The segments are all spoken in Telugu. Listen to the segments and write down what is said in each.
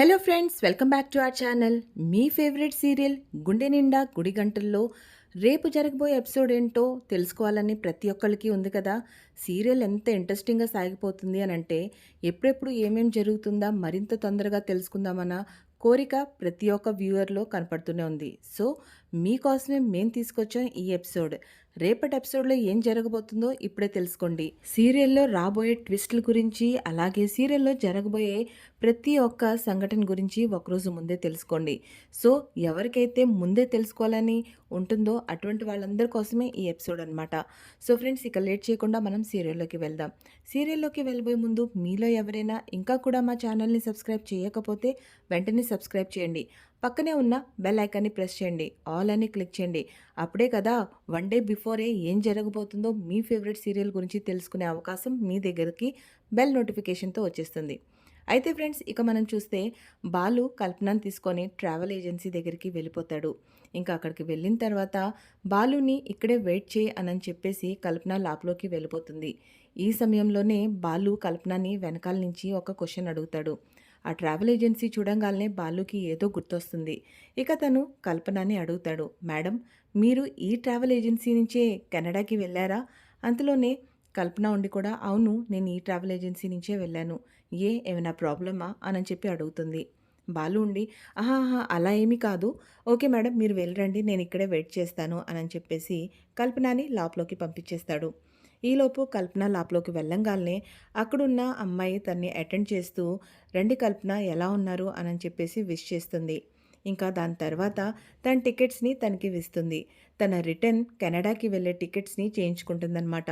Hello friends welcome back to our channel me favourite serial Gunde Ninda గుడి గంటల్లో రేపు జరగబోయే ఎపిసోడ్ ఏంటో తెలుసుకోవాలని ప్రతి ఒక్కరికి ఉంది కదా. సీరియల్ ఎంత ఇంట్రెస్టింగ్గా సాగిపోతుంది అని అంటే ఎప్పుడెప్పుడు ఏమేం జరుగుతుందా మరింత తొందరగా తెలుసుకుందామన్న కోరిక ప్రతి ఒక్క వ్యూవర్లో కనపడుతూనే ఉంది. సో మీకోసమే మేము తీసుకొచ్చాం ఈ ఎపిసోడ్ రేపటి ఎపిసోడ్లో ఏం జరగబోతుందో ఇప్పుడే తెలుసుకోండి. సీరియల్లో రాబోయే ట్విస్టుల గురించి అలాగే సీరియల్లో జరగబోయే ప్రతి ఒక్క సంఘటన గురించి ఒకరోజు ముందే తెలుసుకోండి. సో ఎవరికైతే ముందే తెలుసుకోవాలని ఉంటుందో అటువంటి వాళ్ళందరి కోసమే ఈ ఎపిసోడ్ అనమాట సో ఫ్రెండ్స్ ఇక లేట్ చేయకుండా మనం సీరియల్లోకి వెళ్దాం. సీరియల్లోకి వెళ్ళబోయే ముందు మీలో ఎవరైనా ఇంకా కూడా మా ఛానల్ని సబ్స్క్రైబ్ చేయకపోతే వెంటనే సబ్స్క్రైబ్ చేయండి. పక్కనే ఉన్న బెల్ ఐకాన్ని ప్రెస్ చేయండి. ఆల్ అని క్లిక్ చేయండి. అప్పుడే కదా వన్ డే బిఫోరే ఏం జరగబోతుందో మీ ఫేవరెట్ సీరియల్ గురించి తెలుసుకునే అవకాశం మీ దగ్గరికి బెల్ నోటిఫికేషన్తో వచ్చేస్తుంది. అయితే ఫ్రెండ్స్ ఇక మనం చూస్తే బాలు కల్పనను తీసుకొని ట్రావెల్ ఏజెన్సీ దగ్గరికి వెళ్ళిపోతాడు. ఇంకా అక్కడికి వెళ్ళిన తర్వాత బాలుని ఇక్కడే వెయిట్ చేయి అని చెప్పేసి కల్పన లాప్లోకి వెళ్ళిపోతుంది. ఈ సమయంలోనే బాలు కల్పనని వెనకాల నుంచి ఒక క్వశ్చన్ అడుగుతాడు. ఆ ట్రావెల్ ఏజెన్సీ చూడంగానే బాలుకి ఏదో గుర్తొస్తుంది. ఇక తను కల్పనని అడుగుతాడు. మేడం మీరు ఈ ట్రావెల్ ఏజెన్సీ నుంచే కెనడాకి వెళ్ళారా? అంతలోనే కల్పన ఉండి కూడా అవును నేను ఈ ట్రావెల్ ఏజెన్సీ నుంచే వెళ్ళాను. ఏ ఏమైనా ప్రాబ్లమా? అని చెప్పి అడుగుతుంది. బాలు ఉండి ఆహా అలా ఏమీ కాదు. ఓకే మేడం మీరు వెళ్ళరండి నేను ఇక్కడే వెయిట్ చేస్తాను. అని చెప్పేసి కల్పనని లాప్లోకి పంపించేస్తాడు. ఈలోపు కల్పన లాప్లోకి వెళ్ళంగానే అక్కడున్న అమ్మాయి తన్ని అటెండ్ చేస్తూ రండి కల్పన ఎలా ఉన్నారు? అని చెప్పేసి విష్ చేస్తుంది. ఇంకా దాని తర్వాత తన టికెట్స్ని తనకి ఇస్తుంది. తన రిటర్న్ కెనడాకి వెళ్ళే టికెట్స్ని చేయించుకుంటుందన్నమాట.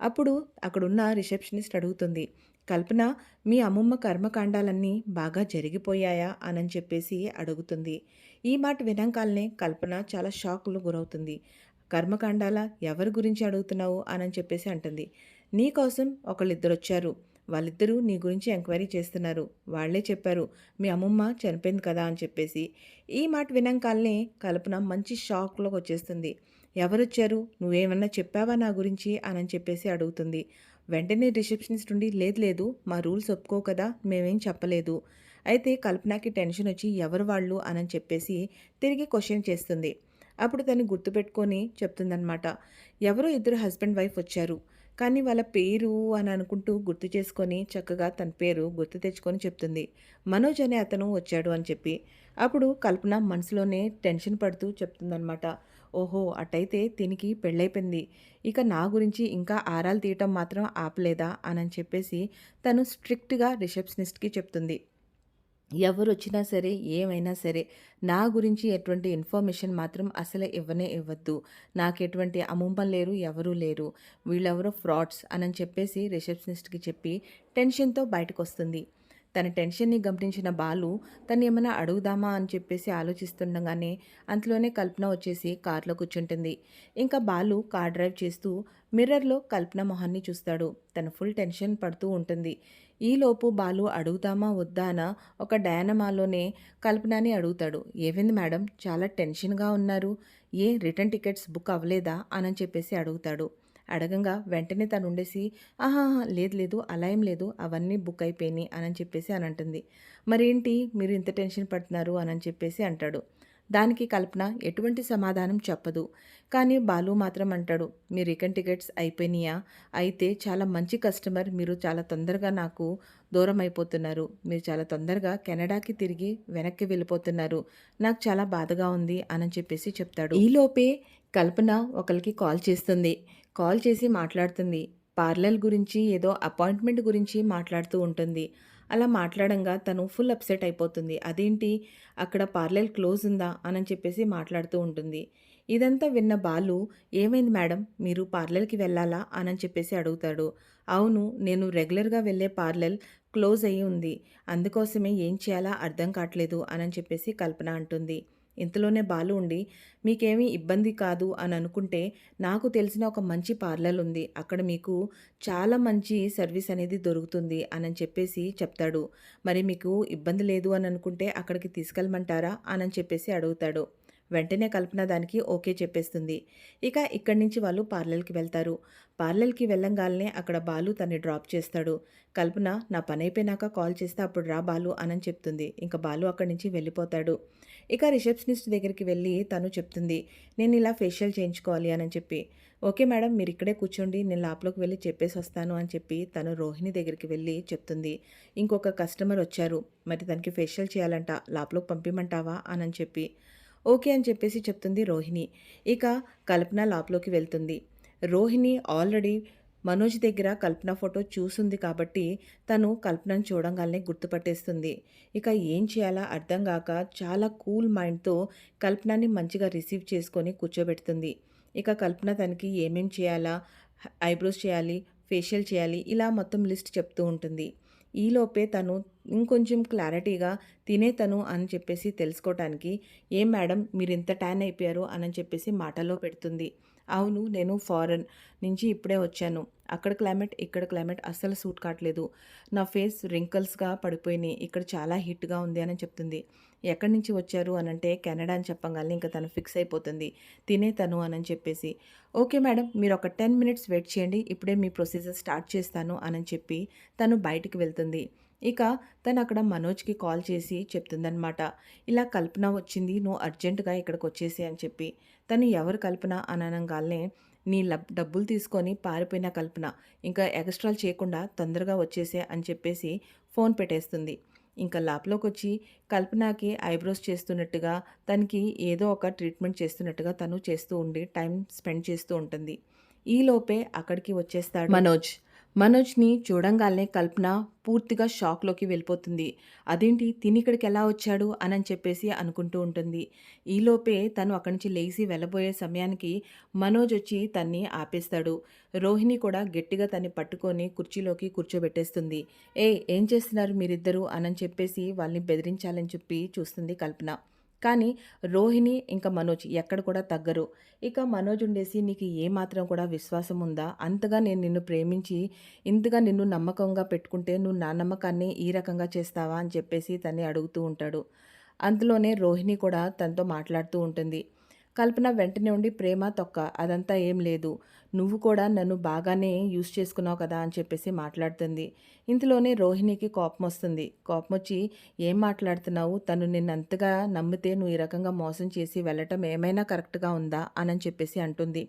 అప్పుడు అక్కడున్న రిసెప్షనిస్ట్ అడుగుతుంది కల్పన మీ అమ్మమ్మ కర్మకాండాలన్నీ బాగా జరిగిపోయాయా? అని చెప్పేసి అడుగుతుంది. ఈ మాట వినంకాలనే కల్పన చాలా షాక్లు గురవుతుంది. కర్మకాండాల ఎవరి గురించి అడుగుతున్నావు అని చెప్పేసి అంటుంది. నీకోసం ఒకళ్ళిద్దరు వచ్చారు వాళ్ళిద్దరూ నీ గురించి ఎంక్వైరీ చేస్తున్నారు. వాళ్ళే చెప్పారు మీ అమ్మమ్మ చనిపోయింది కదా అని చెప్పేసి. ఈ మాట వినంకాలనే కల్పన మంచి షాక్లోకి వచ్చేస్తుంది. ఎవరొచ్చారు? నువ్వేమన్నా చెప్పావా నా గురించి? అని చెప్పేసి అడుగుతుంది. వెంటనే రిసెప్షనిస్ట్ ఉండి లేదు లేదు మా రూల్స్ ఒప్పుకో కదా మేమేం చెప్పలేదు. అయితే కల్పనకి టెన్షన్ వచ్చి ఎవరు వాళ్ళు? అని చెప్పేసి తిరిగి క్వశ్చన్ చేస్తుంది. అప్పుడు తను గుర్తుపెట్టుకొని చెప్తుందనమాట ఎవరో ఇద్దరు హస్బెండ్ వైఫ్ వచ్చారు. కానీ వాళ్ళ పేరు అని అనుకుంటూ గుర్తు చేసుకొని చక్కగా తన పేరు గుర్తు తెచ్చుకొని చెప్తుంది. మనోజ్ అనే అతను వచ్చాడు అని చెప్పి. అప్పుడు కల్పన మనసులోనే టెన్షన్ పడుతూ చెప్తుందనమాట ఓహో అటైతే తినికి పెళ్ళైపోయింది. ఇక నా గురించి ఇంకా ఆరాలు తీయటం మాత్రం ఆపలేదా? అని చెప్పేసి తను స్ట్రిక్ట్గా రిసెప్షనిస్ట్కి చెప్తుంది. ఎవరు వచ్చినా సరే ఏమైనా సరే నా గురించి ఎటువంటి ఇన్ఫర్మేషన్ మాత్రం అసలు ఇవ్వనే ఇవ్వద్దు. నాకు ఎటువంటి అముంపం లేరు ఎవరూ లేరు. వీళ్ళెవరో ఫ్రాడ్స్ అని చెప్పేసి రిసెప్షనిస్ట్కి చెప్పి టెన్షన్తో బయటకు వస్తుంది తన టెన్షన్ని గమనించిన బాలు తను ఏమైనా అడుగుదామా అని చెప్పేసి ఆలోచిస్తుండగానే అంతలోనే కల్పన వచ్చేసి కార్లో కూర్చుంటుంది. ఇంకా బాలు కార్ డ్రైవ్ చేస్తూ మిర్రర్లో కల్పన మొహాన్ని చూస్తాడు. తను ఫుల్ టెన్షన్ పడుతూ ఉంటుంది. ఈలోపు బాలు అడుగుతామా వద్దానా ఒక డయానమాలోనే కల్పనని అడుగుతాడు. ఏమైంది మేడం? చాలా టెన్షన్గా ఉన్నారు. ఏ రిటర్న్ టికెట్స్ బుక్ అవ్వలేదా? అని చెప్పేసి అడుగుతాడు. అడగంగా వెంటనే తను ఉండేసి ఆహా లేదు లేదు అలా ఏం లేదు అవన్నీ బుక్ అయిపోయినాయి అని చెప్పేసి అని అంటుంది. మరేంటి? మీరు ఇంత టెన్షన్ పడుతున్నారు అని చెప్పేసి అంటాడు. దానికి కల్పన ఎటువంటి సమాధానం చెప్పదు. కానీ బాలు మాత్రం అంటాడు మీ రిటర్న్ టికెట్స్ అయిపోయినాయా? అయితే చాలా మంచి కస్టమర్ మీరు చాలా తొందరగా నాకు దూరం అయిపోతున్నారు. మీరు చాలా తొందరగా కెనడాకి తిరిగి వెనక్కి వెళ్ళిపోతున్నారు. నాకు చాలా బాధగా ఉంది అని చెప్పేసి చెప్తాడు. ఈలోపే కల్పన ఒకరికి కాల్ చేస్తుంది. కాల్ చేసి మాట్లాడుతుంది. పార్లర్ గురించి ఏదో అపాయింట్మెంట్ గురించి మాట్లాడుతూ ఉంటుంది. అలా మాట్లాడంగా తను ఫుల్ అప్సెట్ అయిపోతుంది. అదేంటి? అక్కడ పార్లర్ క్లోజ్ ఉందా? అని చెప్పేసి మాట్లాడుతూ ఉంటుంది. ఇదంతా విన్న బాలు ఏమైంది మేడం? మీరు పార్లర్కి వెళ్ళాలా? అని చెప్పేసి అడుగుతాడు. అవును నేను రెగ్యులర్గా వెళ్ళే పార్లర్ క్లోజ్ అయ్యి ఉంది. అందుకోసమే ఏం చేయాలా? అర్థం కావట్లేదు. అని చెప్పేసి కల్పన అంటుంది. ఇంతలోనే బాలు ఉండి మీకేమీ ఇబ్బంది కాదు అని అనుకుంటే నాకు తెలిసిన ఒక మంచి పార్లర్ ఉంది. అక్కడ మీకు చాలా మంచి సర్వీస్ అనేది దొరుకుతుంది అని చెప్పేసి చెప్తాడు. మరి మీకు ఇబ్బంది లేదు అని అనుకుంటే అక్కడికి తీసుకెళ్ళమంటారా అని చెప్పేసి అడుగుతాడు. వెంటనే కల్పన దానికి ఓకే చెప్పేస్తుంది. ఇక ఇక్కడి నుంచి వాళ్ళు పార్లర్కి వెళ్తారు. పార్లర్కి వెళ్ళంగానే అక్కడ బాలు తన్ని డ్రాప్ చేస్తాడు. కల్పన నా పని అయిపోయినాక కాల్ చేస్తే అప్పుడు రా బాలు అనని చెప్తుంది. ఇంకా బాలు అక్కడి నుంచి వెళ్ళిపోతాడు. ఇక రిసెప్షనిస్ట్ దగ్గరికి వెళ్ళి తను చెప్తుంది నేను ఇలా ఫేషియల్ చేయించుకోవాలి అని చెప్పి. ఓకే మేడం మీరు ఇక్కడే కూర్చోండి నేను లాప్లోకి వెళ్ళి చెప్పేసి వస్తాను అని చెప్పి తను రోహిణి దగ్గరికి వెళ్ళి చెప్తుంది. ఇంకొక కస్టమర్ వచ్చారు. మరి తనకి ఫేషియల్ చేయాలంట లాప్లోకి పంపిమంటావా అని చెప్పి. ఓకే అని చెప్పేసి చెప్తుంది రోహిణి. ఇక కల్పన లాప్లోకి వెళ్తుంది. రోహిణి ఆల్రెడీ మనోజ్ దగ్గర కల్పన ఫోటో చూసుంది కాబట్టి తను కల్పనను చూడంగానే గుర్తుపట్టేస్తుంది. ఇక ఏం చేయాలా అర్థం కాక చాలా కూల్ మైండ్తో కల్పనని మంచిగా రిసీవ్ చేసుకొని కూర్చోబెడుతుంది. ఇక కల్పన తనకి ఏమేం చేయాలా ఐబ్రోస్ చేయాలి ఫేషియల్ చేయాలి ఇలా మొత్తం లిస్ట్ చెప్తూ ఉంటుంది. ఈలోపే తను ఇంకొంచెం క్లారిటీగా తినే తను అని చెప్పేసి తెలుసుకోవటానికి ఏం మేడం మీరు ఇంత ట్యాన్ అయిపోయారు అని చెప్పేసి మాటలో పెడుతుంది. అవును నేను ఫారెన్ నుంచి ఇప్పుడే వచ్చాను. అక్కడ క్లైమేట్ ఇక్కడ క్లైమేట్ అస్సలు సూట్ కావట్లేదు. నా ఫేస్ రింకల్స్గా పడిపోయినాయి. ఇక్కడ చాలా హిట్గా ఉంది అని చెప్తుంది. ఎక్కడి నుంచి వచ్చారు అని అంటే కెనడా అని చెప్పగానే ఇంకా తను ఫిక్స్ అయిపోతుంది. తినే తను అని చెప్పేసి. ఓకే మేడం మీరు ఒక టెన్ మినిట్స్ వెయిట్ చేయండి. ఇప్పుడే మీ ప్రొసీజర్ స్టార్ట్ చేస్తాను అని చెప్పి తను బయటికి వెళ్తుంది. ఇక తను అక్కడ మనోజ్కి కాల్ చేసి చెప్తుందనమాట ఇలా కల్పన వచ్చింది నువ్వు అర్జెంటుగా ఇక్కడికి వచ్చేసి అని చెప్పి. తను ఎవరు కల్పన అని అనగానే నీ లబ్ డబ్బులు తీసుకొని పారిపోయిన కల్పన. ఇంకా ఎక్స్ట్రాలు చేయకుండా తొందరగా వచ్చేసే అని చెప్పేసి ఫోన్ పెట్టేస్తుంది. ఇంకా లాప్లోకి వచ్చి కల్పనకి ఐబ్రోస్ చేస్తున్నట్టుగా తనకి ఏదో ఒక ట్రీట్మెంట్ చేస్తున్నట్టుగా తను చేస్తూ ఉండి టైం స్పెండ్ చేస్తూ ఉంటుంది. ఈలోపే అక్కడికి వచ్చేస్తాడు మనోజ్. మనోజ్ని చూడంగానే కల్పన పూర్తిగా షాక్లోకి వెళ్ళిపోతుంది. అదేంటి? తిని ఇక్కడికి ఎలా వచ్చాడు? అని చెప్పేసి అనుకుంటూ ఉంటుంది. ఈలోపే తను అక్కడి నుంచి లేచి వెళ్ళబోయే సమయానికి మనోజ్ వచ్చి తన్ని ఆపేస్తాడు. రోహిణి కూడా గట్టిగా తన్ని పట్టుకొని కుర్చీలోకి కూర్చోబెట్టేస్తుంది. ఏ ఏం చేస్తున్నారు మీరిద్దరూ? అని చెప్పేసి వాళ్ళని బెదిరించాలని చెప్పి చూస్తుంది కల్పన. కానీ రోహిణి ఇంకా మనోజ్ ఎక్కడ కూడా తగ్గరు. ఇక మనోజ్ ఉండేసి నీకు ఏమాత్రం కూడా విశ్వాసం ఉందా? అంతగా నేను నిన్ను ప్రేమించి ఇంతగా నిన్ను నమ్మకంగా పెట్టుకుంటే నువ్వు నా నమ్మకాన్ని ఈ రకంగా చేస్తావా? అని చెప్పేసి తన్ని అడుగుతూ ఉంటాడు. అందులోనే రోహిణి కూడా తనతో మాట్లాడుతూ ఉంటుంది. కల్పన వెంటనే ఉండి ప్రేమ తొక్క అదంతా ఏం లేదు. నువ్వు కూడా నన్ను బాగానే యూస్ చేసుకున్నావు కదా అని చెప్పేసి మాట్లాడుతుంది. ఇంతలోనే రోహిణికి కోపం వస్తుంది. కోపం వచ్చి ఏం మాట్లాడుతున్నావు? తను నిన్నంతగా నమ్మితే నువ్వు ఈ రకంగా మోసం చేసి వెళ్ళటం ఏమైనా కరెక్ట్గా ఉందా? అని చెప్పేసి అంటుంది.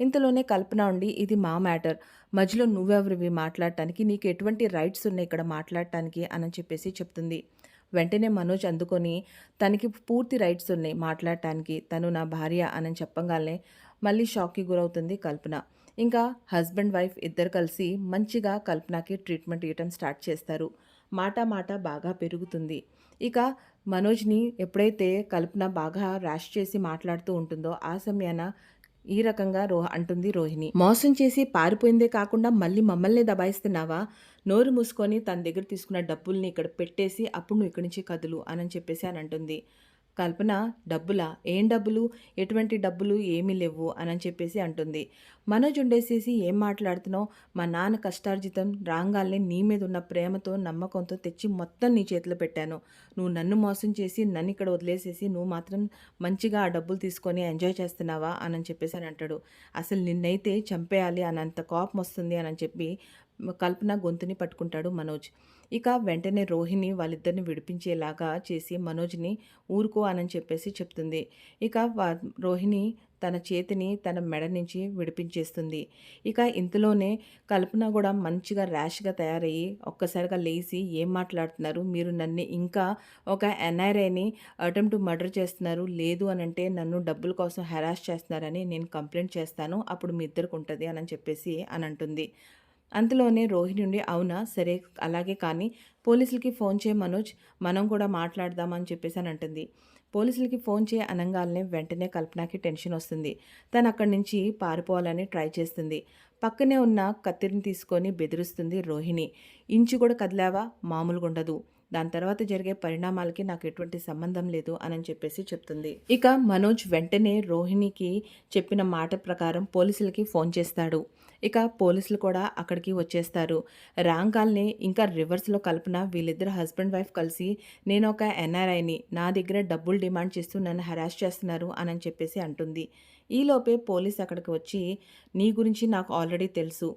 ఇంతలోనే కల్పన ఉండి ఇది మా మ్యాటర్. మధ్యలో నువ్వెవరివి మాట్లాడటానికి? నీకు ఎటువంటి రైట్స్ ఉన్నాయి ఇక్కడ మాట్లాడటానికి? అని చెప్పేసి చెప్తుంది. వెంటనే మనోజ్ అందుకొని తనకి పూర్తి రైట్స్ ఉన్నాయి మాట్లాడటానికి. తను నా భార్య అని చెప్పగానే మళ్ళీ షాక్కి గురవుతుంది కల్పన. ఇంకా హస్బెండ్ వైఫ్ ఇద్దరు కలిసి మంచిగా కల్పనకి ట్రీట్మెంట్ ఇవ్వటం స్టార్ట్ చేస్తారు. మాట మాట బాగా పెరుగుతుంది. ఇక మనోజ్ని ఎప్పుడైతే కల్పన బాగా ర్యాష్ చేసి మాట్లాడుతూ ఉంటుందో ఆ సమయాన ఈ రకంగా రో అంటుంది రోహిణి. మోసం చేసి పారిపోయిందే కాకుండా మళ్ళీ మమ్మల్ని దబాయిస్తున్నావా? నోరు మూసుకొని తన దగ్గర తీసుకున్న డబ్బుల్ని ఇక్కడ పెట్టేసి అప్పుడు నువ్వు ఇక్కడి నుంచి కదులు అని చెప్పేసి అని అంటుంది. కల్పన డబ్బులా? ఏం డబ్బులు? ఎటువంటి డబ్బులు ఏమీ లేవు అని చెప్పేసి అంటుంది. మనోజ్ ఉండేసేసి ఏం మాట్లాడుతున్నావు? మా నాన్న కష్టార్జితం రాగాల్ని నీ మీద ఉన్న ప్రేమతో నమ్మకంతో తెచ్చి మొత్తం నీ చేతిలో పెట్టాను. నువ్వు నన్ను మోసం చేసి నన్ను ఇక్కడ వదిలేసేసి నువ్వు మాత్రం మంచిగా ఆ డబ్బులు తీసుకొని ఎంజాయ్ చేస్తున్నావా? అని చెప్పేసి అని అంటాడు. అసలు నిన్నైతే చంపేయాలి అని అంత కోపం వస్తుంది అని చెప్పి కల్పన గొంతుని పట్టుకుంటాడు మనోజ్. ఇక వెంటనే రోహిణి వాళ్ళిద్దరిని విడిపించేలాగా చేసి మనోజ్ని ఊరుకో అని చెప్పేసి చెప్తుంది. ఇక రోహిణి తన చేతిని తన మెడ నుంచి విడిపించేస్తుంది. ఇక ఇంతలోనే కల్పన కూడా మంచిగా ర్యాష్గా తయారయ్యి ఒక్కసారిగా లేచి ఏం మాట్లాడుతున్నారు? మీరు నన్ను ఇంకా ఒక ఎన్ఆర్ఐని అటెంప్ట్ మర్డర్ చేస్తున్నారు. లేదు అని అంటే నన్ను డబ్బుల కోసం హెరాస్ చేస్తున్నారని నేను కంప్లైంట్ చేస్తాను. అప్పుడు మీ ఇద్దరికి ఉంటుంది అని చెప్పేసి అని అంటుంది. అంతలోనే రోహిణి నుండి అవునా సరే అలాగే కానీ పోలీసులకి ఫోన్ చేయ మనోజ్ మనం కూడా మాట్లాడదామని చెప్పేసి అని అంటుంది. పోలీసులకి ఫోన్ చేయ అనగానే వెంటనే కల్పనకి టెన్షన్ వస్తుంది. తను అక్కడి నుంచి పారిపోవాలని ట్రై చేస్తుంది. పక్కనే ఉన్న కత్తిరిని తీసుకొని బెదిరిస్తుంది రోహిణి. ఇంచు కూడా కదిలావా? మామూలుగా ఉండదు దాని తర్వాత జరిగే పరిణామాలకి నాకు ఎటువంటి సంబంధం లేదు అని చెప్పేసి చెప్తుంది. ఇక మనోజ్ వెంటనే రోహిణికి చెప్పిన మాట ప్రకారం పోలీసులకి ఫోన్ చేస్తాడు. ఇక పోలీసులు కూడా అక్కడికి వచ్చేస్తారు. రాంగాల్ని ఇంకా రివర్స్లో కల్పన వీళ్ళిద్దరు హస్బెండ్ వైఫ్ కలిసి నేను ఒక ఎన్ఆర్ఐని నా దగ్గర డబ్బులు డిమాండ్ చేస్తూ నన్ను హెరాస్ చేస్తున్నారు అని చెప్పేసి అంటుంది. ఈలోపే పోలీస్ అక్కడికి వచ్చి నీ గురించి నాకు ఆల్రెడీ తెలుసు.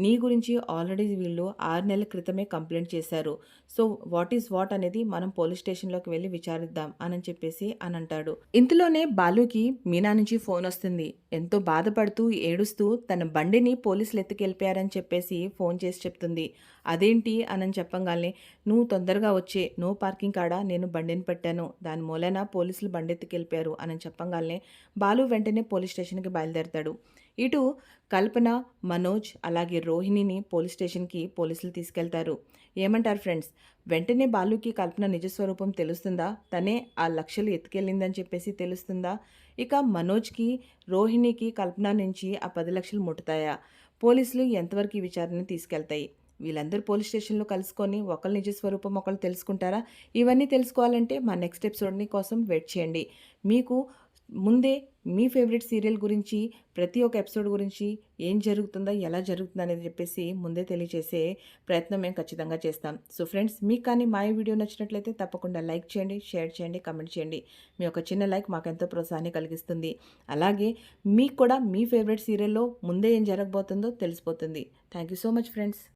నీ గురించి ఆల్రెడీ వీళ్ళు ఆరు నెలల క్రితమే కంప్లైంట్ చేశారు. సో వాట్ ఈస్ వాట్ అనేది మనం పోలీస్ స్టేషన్లోకి వెళ్ళి విచారిద్దాం అని చెప్పేసి అని అంటాడు. ఇంతలోనే బాలుకి మీనా నుంచి ఫోన్ వస్తుంది. ఎంతో బాధపడుతూ ఏడుస్తూ తన బండిని పోలీసులు ఎత్తుకెళ్ళిపోయారని చెప్పేసి ఫోన్ చేసి చెప్తుంది. అదేంటి అని చెప్పగానే నువ్వు తొందరగా వచ్చే. నో పార్కింగ్ కాడ? నేను బండిని పెట్టాను. దాని మూలన పోలీసులు బండి ఎత్తుకెళ్ళిపోయారు. అని చెప్పగానే బాలు వెంటనే పోలీస్ స్టేషన్కి బయలుదేరతాడు. ఇటు కల్పన మనోజ్ అలాగే రోహిణిని పోలీస్ స్టేషన్కి పోలీసులు తీసుకెళ్తారు. ఏమంటారు ఫ్రెండ్స్? వెంటనే బాలుకి కల్పన నిజస్వరూపం తెలుస్తుందా? తనే ఆ లక్షలు ఎత్తుకెళ్ళిందని చెప్పేసి తెలుస్తుందా? ఇక మనోజ్కి రోహిణికి కల్పన నుంచి ఆ పది లక్షలు ముట్టుతాయా? పోలీసులు ఎంతవరకు ఈ విచారణ తీసుకెళ్తాయి? వీళ్ళందరూ పోలీస్ స్టేషన్లో కలుసుకొని ఒకళ్ళ నిజ స్వరూపం ఒకళ్ళు తెలుసుకుంటారా? ఇవన్నీ తెలుసుకోవాలంటే మా నెక్స్ట్ ఎపిసోడ్ని కోసం వెయిట్ చేయండి. మీకు ముందే మీ ఫేవరెట్ సీరియల్ గురించి ప్రతి ఒక్క ఎపిసోడ్ గురించి ఏం జరుగుతుందో ఎలా జరుగుతుందో అనేది చెప్పేసి ముందే తెలియజేసే ప్రయత్నం మేము ఖచ్చితంగా చేస్తాం. సో ఫ్రెండ్స్ మీకు కానీ మా వీడియో నచ్చినట్లయితే తప్పకుండా లైక్ చేయండి షేర్ చేయండి కమెంట్ చేయండి. మీ యొక్క చిన్న లైక్ మాకెంతో ప్రోత్సాహాన్ని కలిగిస్తుంది. అలాగే మీకు కూడా మీ ఫేవరెట్ సీరియల్లో ముందే ఏం జరగబోతుందో తెలిసిపోతుంది. Thank you so much friends.